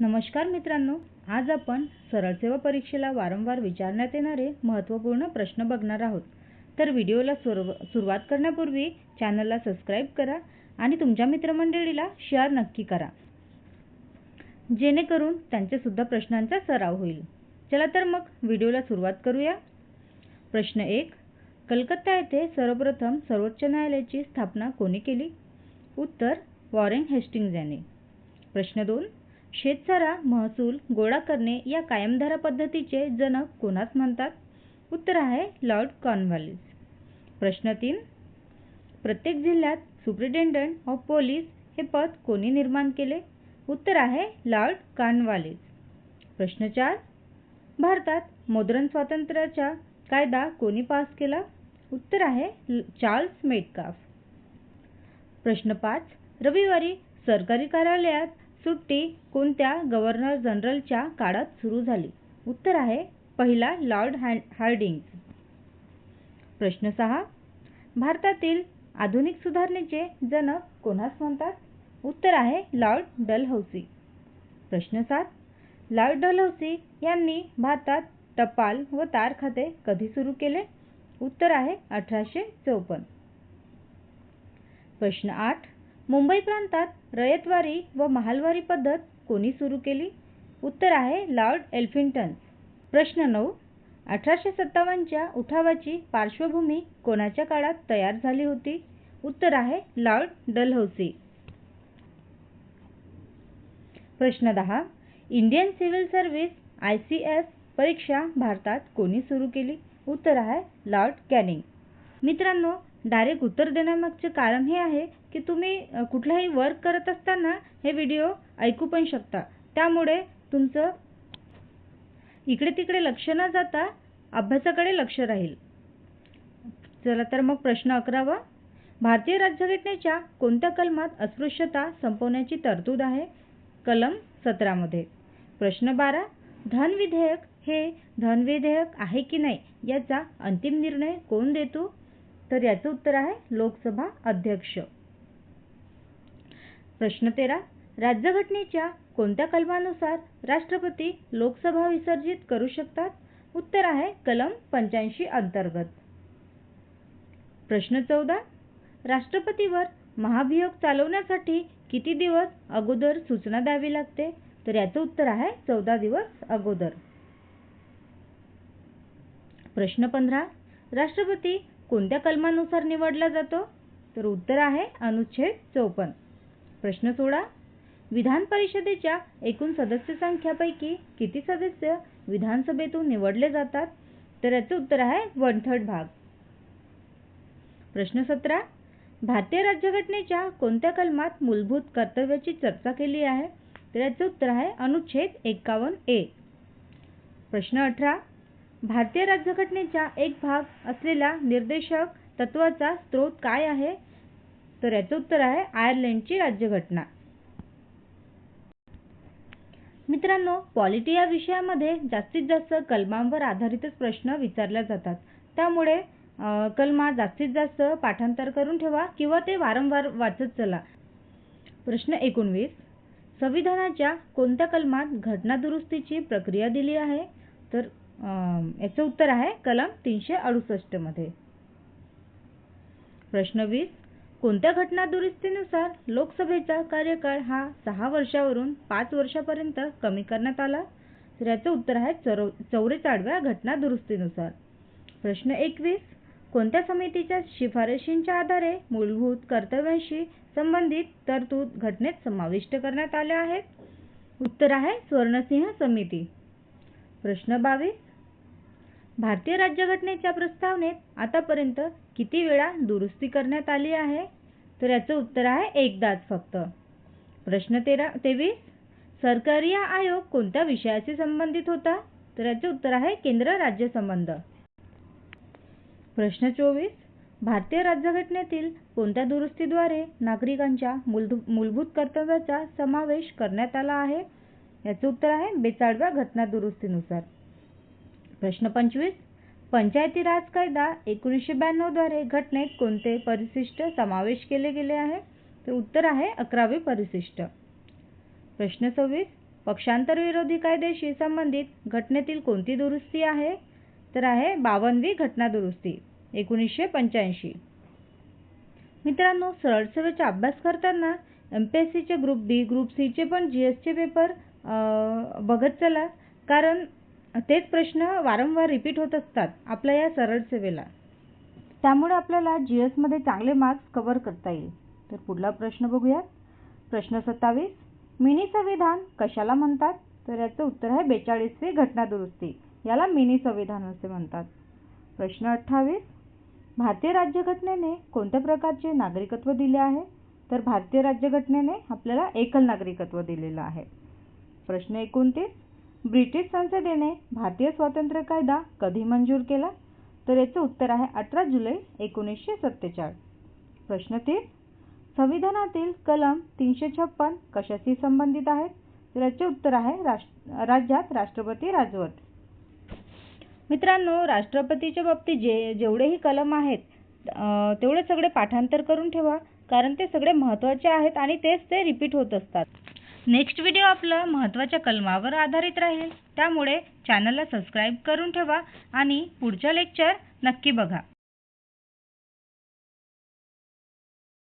नमस्कार मित्रांनो आज आपण सरळ सेवा परीक्षेला वारंवार विचारण्यात येणारे महत्त्वपूर्ण प्रश्न बघणार आहोत. तर व्हिडिओला सुरव सुरुवात करण्यापूर्वी चॅनलला सबस्क्राईब करा आणि तुमच्या मित्रमंडळीला शेअर नक्की करा. जेणेकरून त्यांच्यासुद्धा प्रश्नांचा सराव होईल. चला तर मग व्हिडिओला सुरुवात करूया. प्रश्न एक कलकत्ता येथे सर्वप्रथम सर्वोच्च न्यायालयाची स्थापना कोणी केली? उत्तर वॉरेन हेस्टिंग्ज यांनी. प्रश्न दोन शेतसारा महसूल गोळा करणे या कायमधारा पद्धतीचे जनक कोणास म्हणतात? उत्तर आहे लॉर्ड कॉर्नवालिस. प्रश्न तीन. प्रत्येक जिल्ह्यात सुप्रिटेंडंट ऑफ पोलीस हे पद कोणी निर्माण केले? उत्तर आहे लॉर्ड कॉर्नवालिस. प्रश्न चार. भारतात मुद्रण स्वातंत्र्याचा कायदा कोणी पास केला? उत्तर आहे चार्ल्स मेटकाफ. प्रश्न पाच. रविवारी सरकारी कार्यालयात सुट्टी कोणत्या गव्हर्नर जनरलच्या काळात सुरू झाली? उत्तर आहे पहिला लॉर्ड हार्डिंग्ज. प्रश्न सहा भारतातील आधुनिक सुधारणेचे जनक कोणास म्हणतात? उत्तर आहे लॉर्ड डलहौसी. प्रश्न सात लॉर्ड डलहौसी यांनी भारतात टपाल व तार खाते कधी सुरू केले? उत्तर आहे अठराशे चौपन्न प्रश्न आठ मुंबई प्रांतात रयतवारी व महालवारी पद्धत कोणी सुरू केली? उत्तर आहे लॉर्ड एल्फिंटन. प्रश्न नऊ. अठराशे सत्तावन्नच्या उठावाची पार्श्वभूमी कोणाच्या काळात तयार झाली होती? उत्तर आहे लॉर्ड डलहौसी. प्रश्न दहा. Indian Civil Service I C S परीक्षा भारतात कोणी सुरू केली? उत्तर आहे लॉर्ड कॅनिंग. मित्रांनो डायरेक्ट उत्तर देण्यामागचे कारण हे आहे की तुम्ही कुठलाही वर्क करत असताना हे व्हिडिओ ऐकू पण शकता. त्यामुळे तुमचं इकडे तिकडे लक्ष न जाता अभ्यासाकडे लक्ष राहील. चला तर मग प्रश्न अकरावा. भारतीय राज्यघटनेच्या कोणत्या कलमात अस्पृश्यता संपवण्याची तरतूद आहे? कलम सतरामध्ये. प्रश्न बारा. धन विधेयक हे धन विधेयक आहे की नाही? याचा अंतिम निर्णय कोण देतो? तर याचं उत्तर आहे लोकसभा अध्यक्ष. प्रश्न तेरा. राज्यघटनेच्या कोणत्या कलमानुसार राष्ट्रपती लोकसभा विसर्जित करू शकतात? उत्तर आहे कलम पंच्याऐंशी अंतर्गत. प्रश्न चौदा. राष्ट्रपतीवर महाभियोग चालवण्यासाठी किती दिवस अगोदर सूचना द्यावी लागते? तर याचं उत्तर आहे चौदा दिवस अगोदर. प्रश्न पंधरा. राष्ट्रपती कोणत्या कलमानुसार निवडला जातो? तर उत्तर आहे अनुच्छेद चौपन्न प्रश्न सोडा. विधान परिषदेच्या एकूण सदस्य संख्यापैकी किती सदस्य विधानसभेतून निवडले जातात? तर याचं उत्तर आहे वन थर्ड भाग. प्रश्न सतरा. भारतीय राज्यघटनेच्या कोणत्या कलमात मूलभूत कर्तव्याची चर्चा केली आहे? तर याचं उत्तर आहे अनुच्छेद एकावन्न ए. प्रश्न अठरा. भारतीय राज्यघटनेचा एक भाग असलेला निर्देशक तत्वाचा स्रोत काय आहे? तर याचं उत्तर आहे आयर्लंडची राज्यघटना. मित्रांनो पॉलिटी या विषयामध्ये जास्तीत जास्त कलमांवर आधारितच प्रश्न विचारले जातात. त्यामुळे कलमा जास्तीत जास्त पाठांतर करून ठेवा किंवा ते वारंवार वाचत चला. प्रश्न एकोणवीस. संविधानाच्या कोणत्या कलमात घटना दुरुस्तीची प्रक्रिया दिली आहे? तर याचं उत्तर आहे कलम तीनशे अडुसष्टमध्ये प्रश्न वीस. कोणत्या घटना दुरुस्तीनुसार लोकसभेचा कार्यकाळ हा सहा वर्षावरून पाच वर्षापर्यंत कमी करण्यात आला? तर याचं उत्तर आहे चौ चौवेचाळव्या घटना दुरुस्तीनुसार प्रश्न एकवीस. कोणत्या समितीच्या शिफारशींच्या आधारे मूलभूत कर्तव्यांशी संबंधित तरतूद घटनेत समाविष्ट करण्यात आल्या आहेत? उत्तर आहे स्वर्णसिंह समिती. प्रश्न बावीस. भारतीय राज्यघटनेच्या प्रस्तावनेत आतापर्यंत किती वेळा दुरुस्ती करण्यात आली आहे? तर याचं उत्तर आहे एकदाच फक्त. प्रश्न तेरा तेवीस. सरकारी आयोग कोणत्या विषयाशी संबंधित होता? तर याचे उत्तर आहे केंद्र राज्य संबंध. प्रश्न चोवीस. भारतीय राज्यघटनेतील कोणत्या दुरुस्तीद्वारे नागरिकांच्या मूलभूत कर्तव्याचा समावेश करण्यात आला आहे? याचं उत्तर आहे बेचाळव्या घटना दुरुस्तीनुसार. प्रश्न पंचवीस. पंचायती राज कायदा एकोणीसशे ब्याण्णवद्वारे घटनेत कोणते परिशिष्ट समावेश केले गेले आहे? तर उत्तर आहे अकरावे परिशिष्ट. प्रश्न सव्वीस. पक्षांतर विरोधी कायद्याशी संबंधित घटनेतील कोणती दुरुस्ती आहे? तर आहे बावनवी घटना दुरुस्ती एकोणीसशे पंच्याऐंशी. मित्रांनो सरळ अभ्यास करताना एम पी एस सीचे ग्रुप बी ग्रुप सीचे पण जी एसचे पेपर बघत चला. कारण तेच प्रश्न वारंवार रिपीट होत असतात आपल्या या सरळ सेवेला. त्यामुळे आपल्याला जी एसमध्ये चांगले मार्क्स कव्हर करता येईल. तर पुढला प्रश्न बघूयात. प्रश्न सत्तावीस. मिनी संविधान कशाला म्हणतात? तर याचं उत्तर आहे बेचाळीसवी घटना दुरुस्ती. याला मिनी संविधान असे म्हणतात. प्रश्न अठ्ठावीस. भारतीय राज्यघटनेने कोणत्या प्रकारचे नागरिकत्व दिले आहे? तर भारतीय राज्यघटनेने आपल्याला एकल नागरिकत्व दिलेलं आहे. प्रश्न एकोणतीस. ब्रिटिश संसदेने भारतीय स्वातंत्र्य कायदा कधी मंजूर केला? तर याचं उत्तर आहे अठरा जुलै एकोणीसशे सत्तेचाळीस प्रश्न तीन. संविधानातील कलम तीनशे छप्पन कशाशी संबंधित आहेत? तर याचे उत्तर आहे राष्ट्र राज्यात राष्ट्रपती राजवट. मित्रांनो राष्ट्रपतीच्या बाबतीत जे जेवढेही कलम आहेत तेवढे सगळे पाठांतर करून ठेवा कारण ते सगळे महत्त्वाचे आहेत आणि तेच ते रिपीट होत असतात. नेक्स्ट व्हिडिओ आपलं महत्त्वाच्या कलमावर आधारित राहील. त्यामुळे चॅनलला सबस्क्राईब करून ठेवा आणि पुढच्या लेक्चर नक्की बघा.